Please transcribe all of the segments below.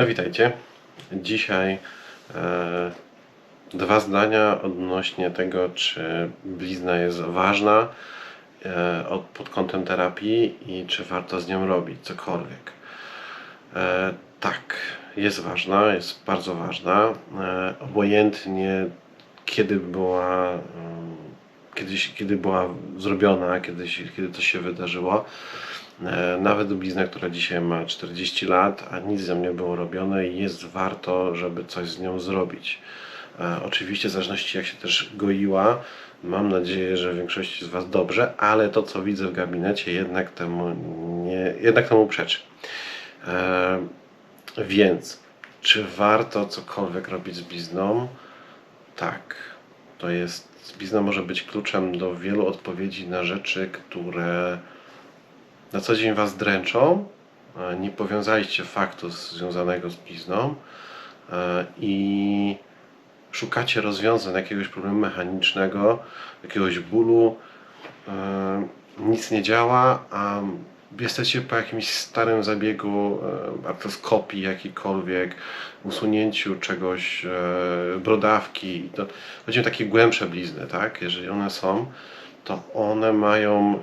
No witajcie. Dzisiaj e, dwa zdania odnośnie tego, czy blizna jest ważna e, od, pod kątem terapii i czy warto z nią robić cokolwiek. E, tak, jest ważna, jest bardzo ważna. E, obojętnie kiedy była, mm, kiedyś, kiedy była zrobiona, kiedyś, kiedy to się wydarzyło. E, Nawet blizna, która dzisiaj ma 40 lat, a nic z nią nie było robione, jest warto, żeby coś z nią zrobić. E, Oczywiście w zależności jak się też goiła, mam nadzieję, że większości z Was dobrze, ale to co widzę w gabinecie jednak temu, nie, jednak temu przeczy. E, Więc, czy warto cokolwiek robić z blizną? Tak. To jest, blizna może być kluczem do wielu odpowiedzi na rzeczy, które na co dzień Was dręczą, e, nie powiązaliście faktu związanego z blizną e, i szukacie rozwiązań jakiegoś problemu mechanicznego, jakiegoś bólu, e, nic nie działa, a jesteście po jakimś starym zabiegu artroskopii jakikolwiek, usunięciu czegoś, brodawki, to chodzi o takie głębsze blizny, tak? Jeżeli one są, to one mają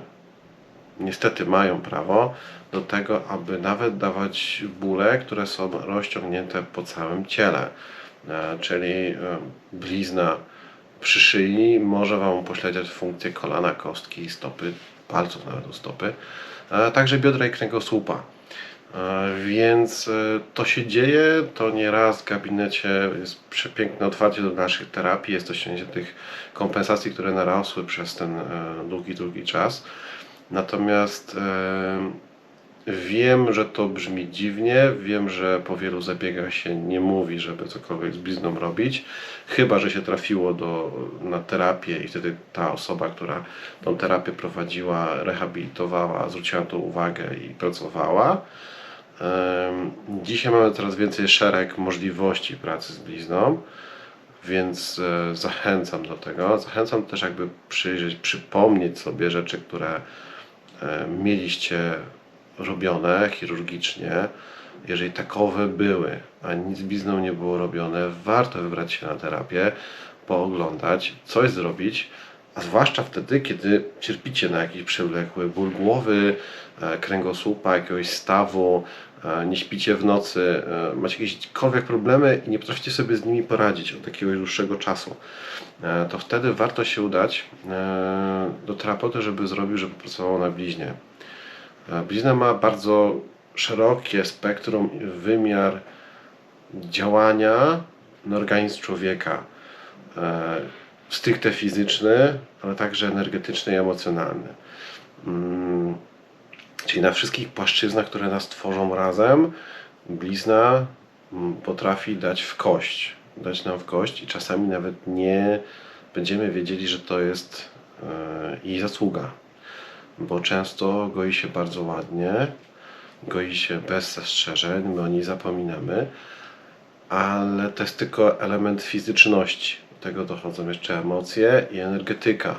niestety mają prawo do tego, aby nawet dawać bóle, które są rozciągnięte po całym ciele. E, Czyli e, blizna przy szyi może Wam upośledzać funkcję kolana, kostki, stopy, palców nawet u stopy, a także biodra i kręgosłupa. E, Więc e, to się dzieje, to nieraz w gabinecie jest przepiękne otwarcie do naszych terapii, jest to ściągnięcie tych kompensacji, które narosły przez ten e, długi, długi czas. Natomiast wiem, że to brzmi dziwnie, wiem, że po wielu zabiegach się nie mówi, żeby cokolwiek z blizną robić, chyba, że się trafiło do, na terapię i wtedy ta osoba, która tą terapię prowadziła, rehabilitowała, zwróciła to uwagę i pracowała. Dzisiaj mamy coraz więcej szereg możliwości pracy z blizną, więc e, zachęcam do tego. Zachęcam też jakby przyjrzeć, przypomnieć sobie rzeczy, które mieliście robione chirurgicznie. Jeżeli takowe były, a nic z blizną nie było robione, warto wybrać się na terapię, pooglądać, coś zrobić, a zwłaszcza wtedy, kiedy cierpicie na jakiś przewlekły ból głowy, e, kręgosłupa, jakiegoś stawu, e, nie śpicie w nocy, e, macie jakiekolwiek problemy i nie potraficie sobie z nimi poradzić od jakiegoś dłuższego czasu, to wtedy warto się udać do terapeuty, żeby zrobił, żeby pracował na bliźnie. Blizna ma bardzo szerokie spektrum i wymiar działania na organizm człowieka. Stricte fizyczny, ale także energetyczny i emocjonalny. Mm, Czyli na wszystkich płaszczyznach, które nas tworzą razem, blizna mm, potrafi dać w kość. Dać nam w kość i czasami nawet nie będziemy wiedzieli, że to jest e, jej zasługa bo często goi się bardzo ładnie, goi się bez zastrzeżeń, my o niej zapominamy, ale to jest tylko element fizyczności. Tego dochodzą jeszcze emocje i energetyka.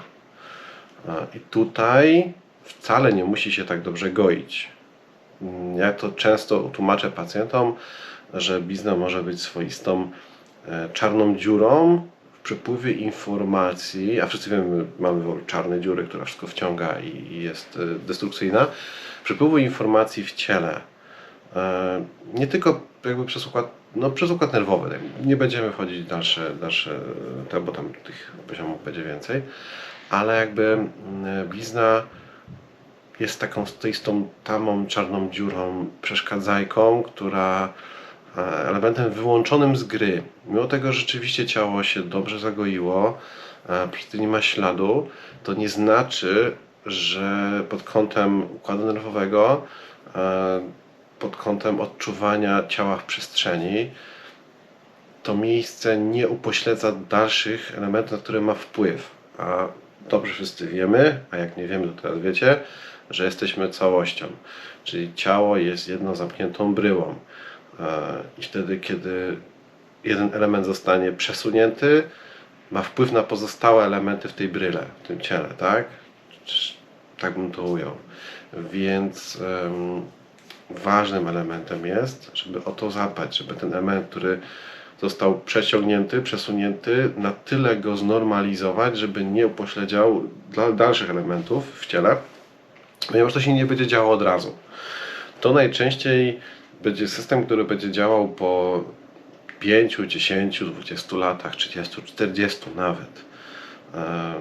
I tutaj wcale nie musi się tak dobrze goić. Mm, Ja to często tłumaczę pacjentom, że blizna może być swoistą e, czarną dziurą w przepływie informacji, a wszyscy wiemy, mamy czarne dziury, która wszystko wciąga i i jest e, destrukcyjna, przepływu informacji w ciele. E, Nie tylko jakby przez układ, no przez układ nerwowy, tak, nie będziemy wchodzić w dalsze, dalsze te, bo tam tych poziomów będzie więcej, ale jakby blizna jest taką stoistą tamą czarną dziurą, przeszkadzajką, która e, elementem wyłączonym z gry. Mimo tego, że rzeczywiście ciało się dobrze zagoiło, e, nie ma śladu, to nie znaczy, że pod kątem układu nerwowego, e, pod kątem odczuwania ciała w przestrzeni, to miejsce nie upośledza dalszych elementów, na które ma wpływ. A dobrze wszyscy wiemy, a jak nie wiemy, to teraz wiecie, że jesteśmy całością. Czyli ciało jest jedną zamkniętą bryłą. E, I wtedy, kiedy jeden element zostanie przesunięty, ma wpływ na pozostałe elementy w tej bryle, w tym ciele, tak? Tak bym to ujął. Więc em, ważnym elementem jest, żeby o to zadbać, żeby ten element, który został przeciągnięty, przesunięty, na tyle go znormalizować, żeby nie upośledział dla dalszych elementów w ciele, ponieważ to się nie będzie działo od razu. To najczęściej będzie system, który będzie działał po 5, 10, 20 latach, 30, 40 nawet. E,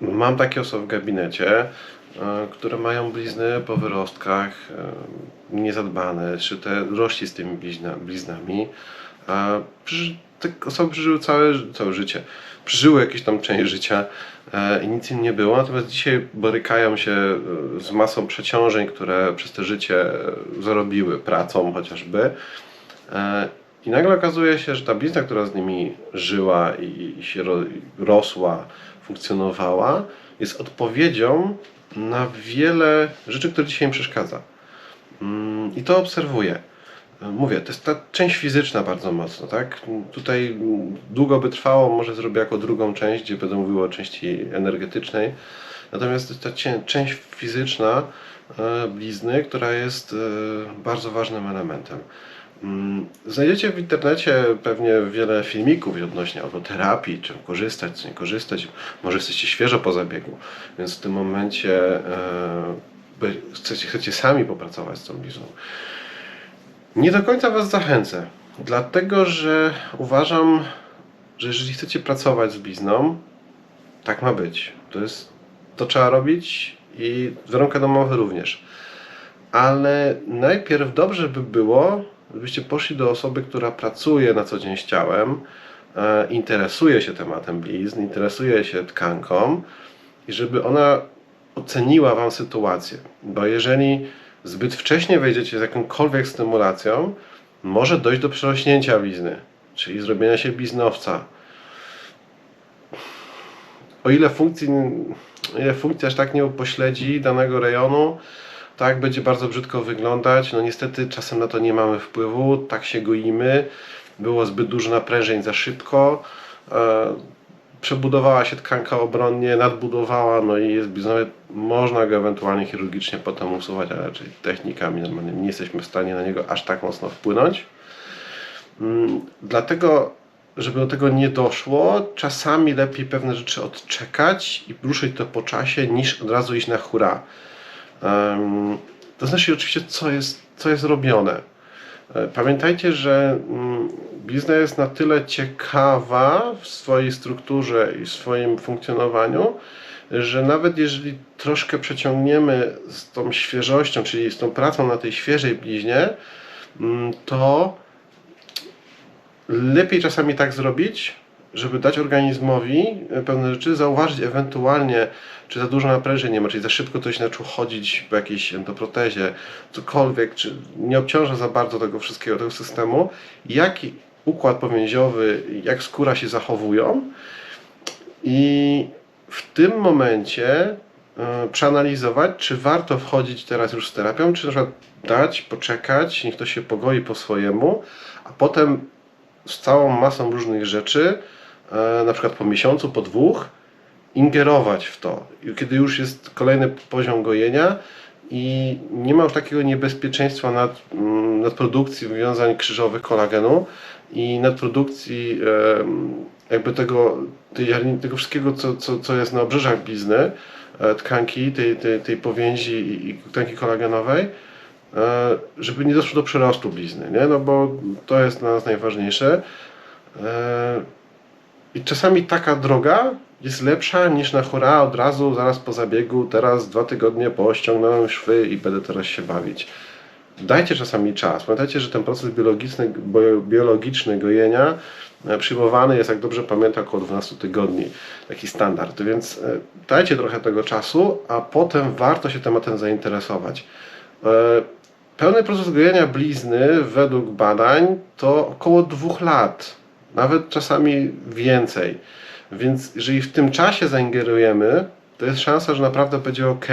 Mam takie osoby w gabinecie, które mają blizny po wyrostkach, e, niezadbane, szyte rości z tymi blizna, bliznami. Przeży- te osoby przeżyły całe, całe życie. Przeżyły jakąś tam część życia e, i nic im nie było, natomiast dzisiaj borykają się e, z masą przeciążeń, które przez te życie e, zarobiły pracą chociażby. E, I nagle okazuje się, że ta blizna, która z nimi żyła i, się ro, rosła, funkcjonowała, jest odpowiedzią na wiele rzeczy, które dzisiaj im przeszkadza. Mm, I to obserwuję. Mówię, to jest ta część fizyczna bardzo mocno, tak? Tutaj długo by trwało, może zrobię jako drugą część, gdzie będę mówił o części energetycznej. Natomiast ta część fizyczna e, blizny, która jest e, bardzo ważnym elementem. Mm, Znajdziecie w internecie pewnie wiele filmików odnośnie albo terapii, czym korzystać, czy nie korzystać. Może jesteście świeżo po zabiegu, więc w tym momencie e, chcecie, chcecie sami popracować z tą blizną. Nie do końca Was zachęcę, dlatego że uważam, że jeżeli chcecie pracować z blizną, tak ma być. To jest, to trzeba robić i warunki domowe również. Ale najpierw dobrze by było, żebyście poszli do osoby, która pracuje na co dzień z ciałem, e, interesuje się tematem blizn, interesuje się tkanką i żeby ona oceniła Wam sytuację. Bo jeżeli zbyt wcześnie wejdziecie z jakąkolwiek stymulacją, może dojść do przerośnięcia blizny, czyli zrobienia się bliznowca. O ile funkcji, ile funkcja aż tak nie upośledzi danego rejonu, tak będzie bardzo brzydko wyglądać. No niestety czasem na to nie mamy wpływu, tak się goimy. Było zbyt dużo naprężeń za szybko. E, przebudowała się tkanka obronnie, nadbudowała, no i jest bliznowy. Można go ewentualnie chirurgicznie potem usuwać, ale raczej technikami normalnie nie jesteśmy w stanie na niego aż tak mocno wpłynąć. Mm, Dlatego, żeby do tego nie doszło, czasami lepiej pewne rzeczy odczekać i ruszyć to po czasie, niż od razu iść na hura. To znaczy oczywiście, co jest, co jest robione. E, Pamiętajcie, że mm, blizna jest na tyle ciekawa w swojej strukturze i w swoim funkcjonowaniu, że nawet jeżeli troszkę przeciągniemy z tą świeżością, czyli z tą pracą na tej świeżej bliźnie, mm, to lepiej czasami tak zrobić, żeby dać organizmowi e, pewne rzeczy, zauważyć ewentualnie, czy za dużo naprężeń nie ma, czyli za szybko ktoś zaczął chodzić po jakiejś endoprotezie, cokolwiek, czy nie obciąża za bardzo tego wszystkiego, tego systemu, jaki układ powięziowy, jak skóra się zachowują. I w tym momencie e, przeanalizować, czy warto wchodzić teraz już z terapią, czy na przykład dać, poczekać, niech to się pogoi po swojemu, a potem z całą masą różnych rzeczy, na przykład po miesiącu, po dwóch, ingerować w to. Kiedy już jest kolejny poziom gojenia i nie ma już takiego niebezpieczeństwa nad, mm, nadprodukcji wywiązań krzyżowych kolagenu i nadprodukcji jakby tego, tego wszystkiego, co, co, co jest na obrzeżach blizny, e, tkanki, tej, tej, tej powięzi i, i tkanki kolagenowej, e, żeby nie doszło do przerostu blizny, nie? No bo to jest dla nas najważniejsze. I czasami taka droga jest lepsza niż na hura od razu, zaraz po zabiegu, teraz dwa tygodnie po ściągnąłem szwy i będę teraz się bawić. Dajcie czasami czas. Pamiętajcie, że ten proces biologiczny, bio- biologiczny gojenia e, przyjmowany jest, jak dobrze pamiętam, około 12 tygodni. Taki standard. Więc e, dajcie trochę tego czasu, a potem warto się tematem zainteresować. E, Pełny proces gojenia blizny według badań to około dwóch lat, nawet czasami więcej. Więc jeżeli w tym czasie zaingerujemy, to jest szansa, że naprawdę będzie ok.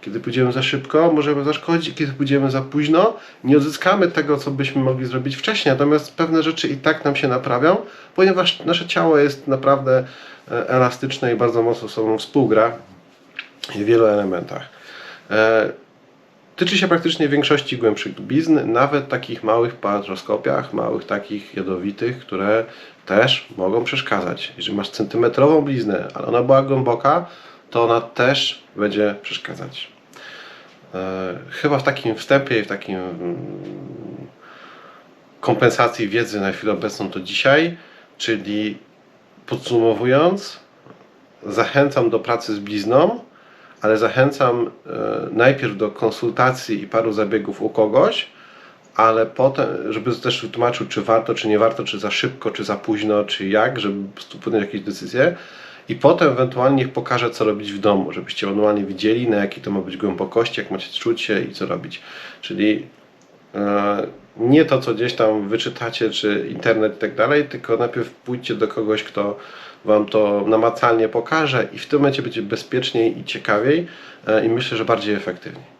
Kiedy pójdziemy za szybko, możemy zaszkodzić, kiedy pójdziemy za późno, nie odzyskamy tego, co byśmy mogli zrobić wcześniej, natomiast pewne rzeczy i tak nam się naprawią, ponieważ nasze ciało jest naprawdę e, elastyczne i bardzo mocno ze sobą współgra w wielu elementach. Tyczy się praktycznie większości głębszych blizn, nawet takich małych paratroskopiach, małych takich jadowitych, które też mogą przeszkadzać. Jeżeli masz centymetrową bliznę, ale ona była głęboka, to ona też będzie przeszkadzać. E, Chyba w takim wstępie i w takim mm, kompensacji wiedzy na chwilę obecną to dzisiaj, czyli podsumowując, zachęcam do pracy z blizną, ale zachęcam e, najpierw do konsultacji i paru zabiegów u kogoś, ale potem, żeby też wytłumaczył, czy warto, czy nie warto, czy za szybko, czy za późno, czy jak, żeby podjąć jakieś decyzje. I potem ewentualnie niech pokaże, co robić w domu, żebyście manualnie widzieli, na jakiej to ma być głębokości, jak macie czuć się i co robić. Czyli e, nie to, co gdzieś tam wyczytacie, czy internet i tak dalej, tylko najpierw pójdźcie do kogoś, kto Wam to namacalnie pokaże i w tym momencie będzie bezpieczniej i ciekawiej e, i myślę, że bardziej efektywniej.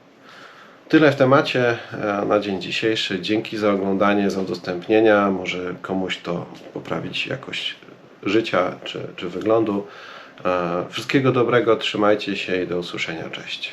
Tyle w temacie e, na dzień dzisiejszy. Dzięki za oglądanie, za udostępnienia. Może komuś to poprawić jakość życia czy, czy wyglądu. E, Wszystkiego dobrego, trzymajcie się i do usłyszenia. Cześć.